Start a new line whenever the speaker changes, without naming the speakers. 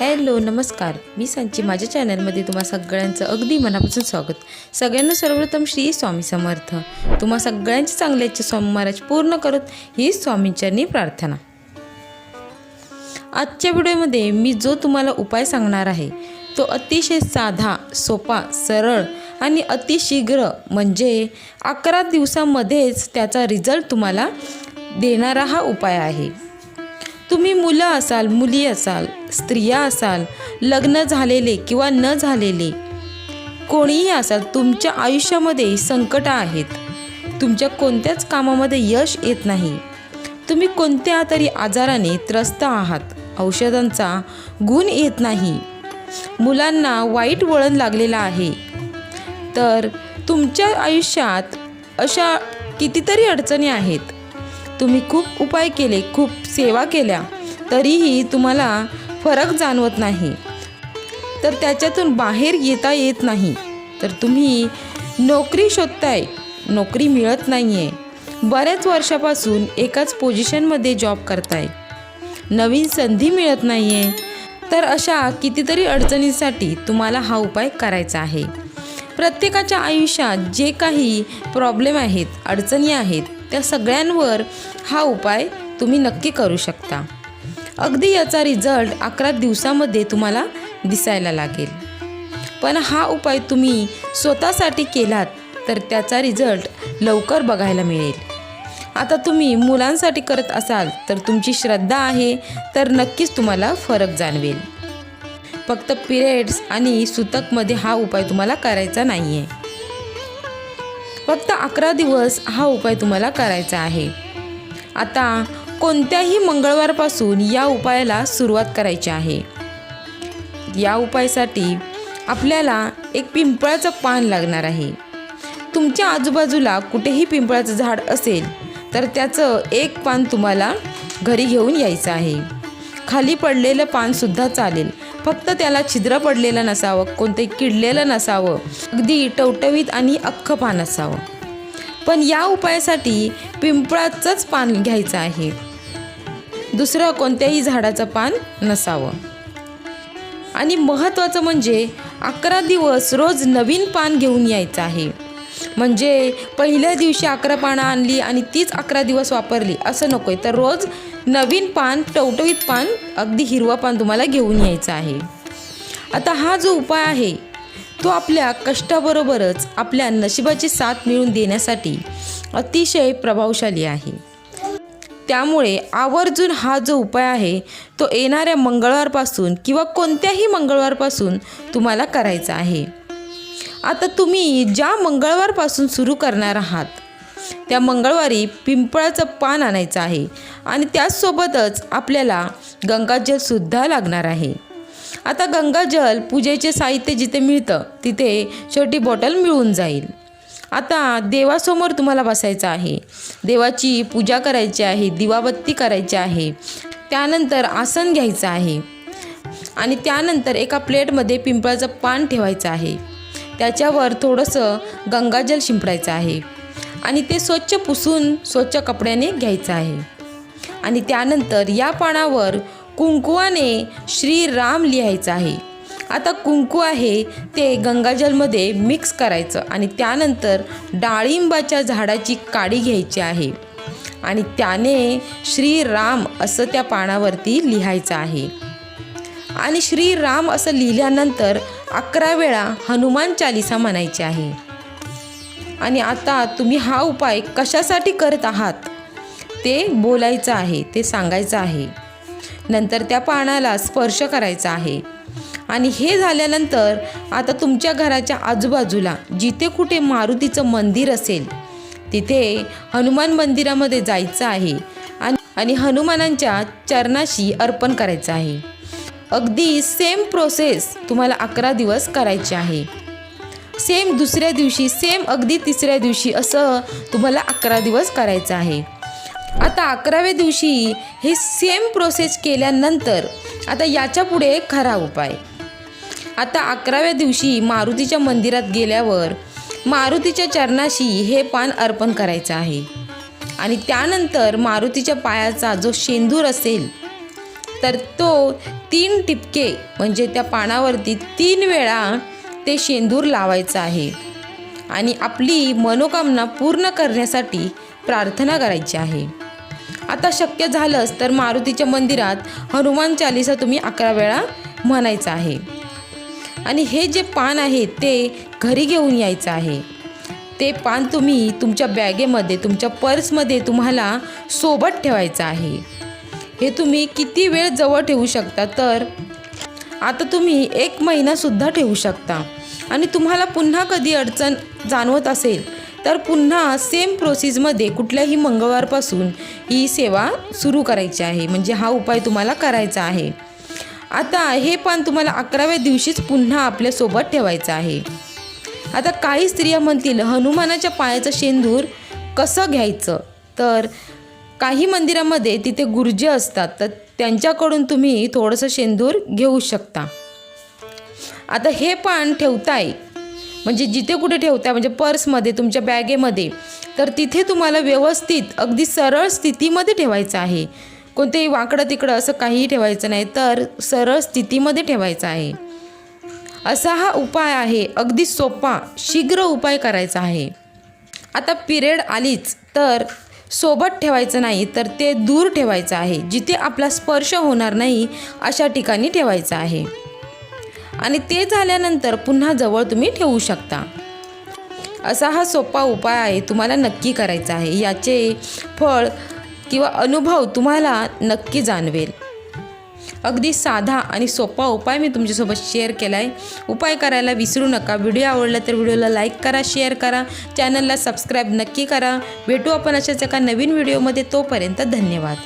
Hello नमस्कार. मी सांची. माझ्या चॅनलमध्ये तुम्हा सगळ्यांचं अगदी मनापासून स्वागत. सगळ्यांना सर्वप्रथम श्री स्वामी समर्थ. तुम्हा सगळ्यांची चांगल्याचे स्वामी महाराज पूर्ण करत ही स्वामींच्यांनी प्रार्थना. आजच्या व्हिडिओमध्ये मी जो तुम्हाला उपाय सांगणार आहे तो अतिशय साधा सोपा सरळ आणि अतिशीघ्र म्हणजे अकरा दिवसामध्येच त्याचा रिझल्ट तुम्हाला देणारा हा उपाय आहे. तुम्ही मुलं असाल मुली असाल स्त्रिया असाल लग्न झालेले किंवा न झालेले कोणीही असाल तुमच्या आयुष्यामध्ये संकट आहेत. तुमच्या कोणत्याच कामामध्ये यश येत नाही. तुम्ही कोणत्या तरी आजाराने त्रस्त आहात. औषधांचा गुण येत नाही. मुलांना वाईट वळण लागलेलं आहे. तर तुमच्या आयुष्यात अशा कितीतरी अडचणी आहेत. तुम्ही खूप उपाय केले खूप सेवा केल्या तरीही तुम्हाला फरक जाणवत नाही. तर त्याच्यातून बाहेर येता येत नाही. तर तुम्ही नोकरी शोधताय नोकरी मिळत नाही आहे बऱ्याच वर्षापासून एकाच पोझिशनमध्ये जॉब करताय. नवीन संधी मिळत नाही आहे तर अशा कितीतरी अडचणींसाठी तुम्हाला हा उपाय करायचा आहे. प्रत्येकाच्या आयुष्यात जे काही प्रॉब्लेम आहेत अडचणी आहेत त्या सगळ्यांवर हा उपाय तुम्ही नक्की करू शकता. अगदी याचा रिझल्ट अकरा दिवसामध्ये तुम्हाला दिसायला लागेल. पण हा उपाय तुम्ही स्वतःसाठी केलात तर त्याचा रिझल्ट लवकर बघायला मिळेल. आता तुम्ही मुलांसाठी करत असाल तर तुमची श्रद्धा आहे तर नक्कीच तुम्हाला फरक जाणवेल. फक्त पिरियड्स आणि सुतकमध्ये हा उपाय तुम्हाला करायचा नाही आहे फक्त अकरा दिवस हा उपाय तुम्हाला करायचा आहे. आता कोणत्याही मंगळवारपासून या उपायाला सुरुवात करायची आहे. या उपायासाठी आपल्याला एक पिंपळाचं पान लागणार आहे. तुमच्या आजूबाजूला कुठेही पिंपळाचं झाड असेल तर त्याचं एक पान तुम्हाला घरी घेऊन यायचं आहे. खाली पडलेलं पानसुद्धा चालेल. फक्त त्याला छिद्र पडलेलं नसावं कोणतंही किडलेलं नसावं. अगदी टवटवीत आणि अख्खं पान असावं. पण या उपायासाठी पिंपळाचंच पान घ्यायचं आहे. दुसरं कोणत्याही झाडाचं पान नसावं. आणि महत्त्वाचं म्हणजे अकरा दिवस रोज नवीन पान घेऊन यायचं आहे. म्हणजे पहिल्या दिवशी अकरा पानं आणली आणि तीच अकरा दिवस वापरली असं नको आहे तर रोज नवीन पान टवटवीत पान अगदी हिरवं पान तुम्हाला घेऊन यायचं आहे. आता हा जो उपाय आहे तो आपल्या कष्टाबरोबरच आपल्या नशिबाची साथ मिळवून देण्यासाठी अतिशय प्रभावशाली आहे. त्यामुळे आवर्जून हा जो उपाय आहे तो येणाऱ्या मंगळवारपासून किंवा कोणत्याही मंगळवारपासून तुम्हाला करायचा आहे. आता तुम्ही ज्या मंगळवारपासून सुरू करणार आहात त्या मंगळवारी पिंपळाचं पान आणायचं आहे. आणि त्याचसोबतच आपल्याला गंगाजलसुद्धा लागणार आहे. आता गंगाजल पूजेचे साहित्य जिथे मिळतं तिथे छोटी बॉटल मिळून जाईल. आता देवासमोर तुम्हाला बसायचं आहे. देवाची पूजा करायची आहे दिवाबत्ती करायची आहे. त्यानंतर आसन घ्यायचं आहे. आणि त्यानंतर एका प्लेटमध्ये पिंपळाचं पान ठेवायचं आहे. त्याच्यावर थोडंसं गंगाजल शिंपडायचं आहे. आणि ते स्वच्छ पुसून स्वच्छ कपड्याने घ्यायचं आहे. आणि त्यानंतर या पानावर कुंकुवाने श्रीराम लिहायचं आहे. आता कुंकू आहे ते गंगाजलमध्ये मिक्स करायचं आणि त्यानंतर डाळिंबाच्या झाडाची काडी घ्यायची आहे. आणि त्याने श्रीराम असं त्या पानावरती लिहायचं आहे. आणि श्रीराम असं लिहिल्यानंतर अकरा वेळा हनुमान चालिसा म्हणायची आहे. आणि आता तुम्ही हा उपाय कशासाठी करत आहात? ते बोलायचं आहे ते सांगायचं आहे. नंतर त्या पानाला स्पर्श करायचा आहे. आणि हे झाल्यानंतर आता तुमच्या घराच्या आजूबाजूला जिथे कुठे मारुतीचं मंदिर असेल तिथे हनुमान मंदिरामध्ये जायचं आहे आणि आणि हनुमानांच्या चरणाशी अर्पण करायचं आहे. अगदी सेम प्रोसेस तुम्हाला अकरा दिवस करायची आहे. सेम दुसऱ्या दिवशी सेम अगदी तिसऱ्या दिवशी असं तुम्हाला अकरा दिवस करायचं आहे. आता अकराव्या दिवशी हे सेम प्रोसेस केल्यानंतर आता याच्यापुढे खरा उपाय. आता अकराव्या दिवशी मारुतीच्या मंदिरात गेल्यावर मारुतीच्या चरणाशी हे पान अर्पण करायचं आहे. आणि त्यानंतर मारुतीच्या पायाचा जो शेंदूर असेल तर तो तीन टिपके म्हणजे त्या पानावरती तीन वेळा ते शेंदूर लावायचं आहे. आणि आपली मनोकामना पूर्ण करण्यासाठी प्रार्थना करायची आहे. आता शक्य झालंच तर मारुतीच्या मंदिरात हनुमान चालिसा तुम्ही अकरा वेळा म्हणायचं आहे. आणि हे जे पान आहे ते घरी घेऊन यायचं आहे. ते पान तुम्ही तुमच्या बॅगेमध्ये तुमच्या पर्समध्ये तुम्हाला सोबत ठेवायचं आहे. हे तुम्ही किती वेळ जवळ ठेवू शकता तर आता तुम्ही एक महिनासुद्धा ठेवू शकता. आणि तुम्हाला पुन्हा कधी अडचण जाणवत असेल तर पुन्हा सेम प्रोसेसमध्ये कुठल्याही मंगळवारपासून ही सेवा सुरू करायची आहे. म्हणजे हा उपाय तुम्हाला करायचा आहे. आता हे पान तुम्हाला अकराव्या दिवशीच पुन्हा आपल्यासोबत ठेवायचं आहे. आता काही स्त्रिया म्हणतील हनुमानाच्या पायाचं शेंदूर कसं घ्यायचं? तर काही मंदिरामध्ये तिथे गुरुजी असतात तर त्यांच्याकडून तुम्ही थोडंसं शेंदूर घेऊ शकता. आता हे पान ठेवताय म्हणजे जिथे कुठे ठेवताय म्हणजे पर्समध्ये तुमच्या बॅगेमध्ये तर तिथे तुम्हाला व्यवस्थित अगदी सरळ स्थितीमध्ये ठेवायचं आहे. कोणतेही वाकडं तिकडं असं काहीही ठेवायचं नाही तर सरळ स्थितीमध्ये ठेवायचं आहे. असा हा उपाय आहे अगदी सोपा शीघ्र उपाय करायचा आहे. आता पिरियड आलीच तर सोबत ठेवायचं नाही तर ते दूर ठेवायचं आहे जिथे आपला स्पर्श होणार नाही अशा ठिकाणी ठेवायचं आहे. आणि ते झाल्यानंतर पुन्हा जवळ तुम्ही ठेवू शकता. असा हा सोपा उपाय आहे तुम्हाला नक्की करायचा आहे. याचे फळ किंवा अनुभव तुम्हाला नक्की जाणवेल. अगदी साधा आणि सोपा उपाय मी तुमच्यासोबत शेअर केला आहे उपाय करायला विसरू नका. व्हिडिओ आवडला तर व्हिडिओला लाईक करा शेअर करा. चॅनलला सबस्क्राईब नक्की करा. भेटू आपण अशाच एका नवीन व्हिडिओमध्ये तोपर्यंत धन्यवाद.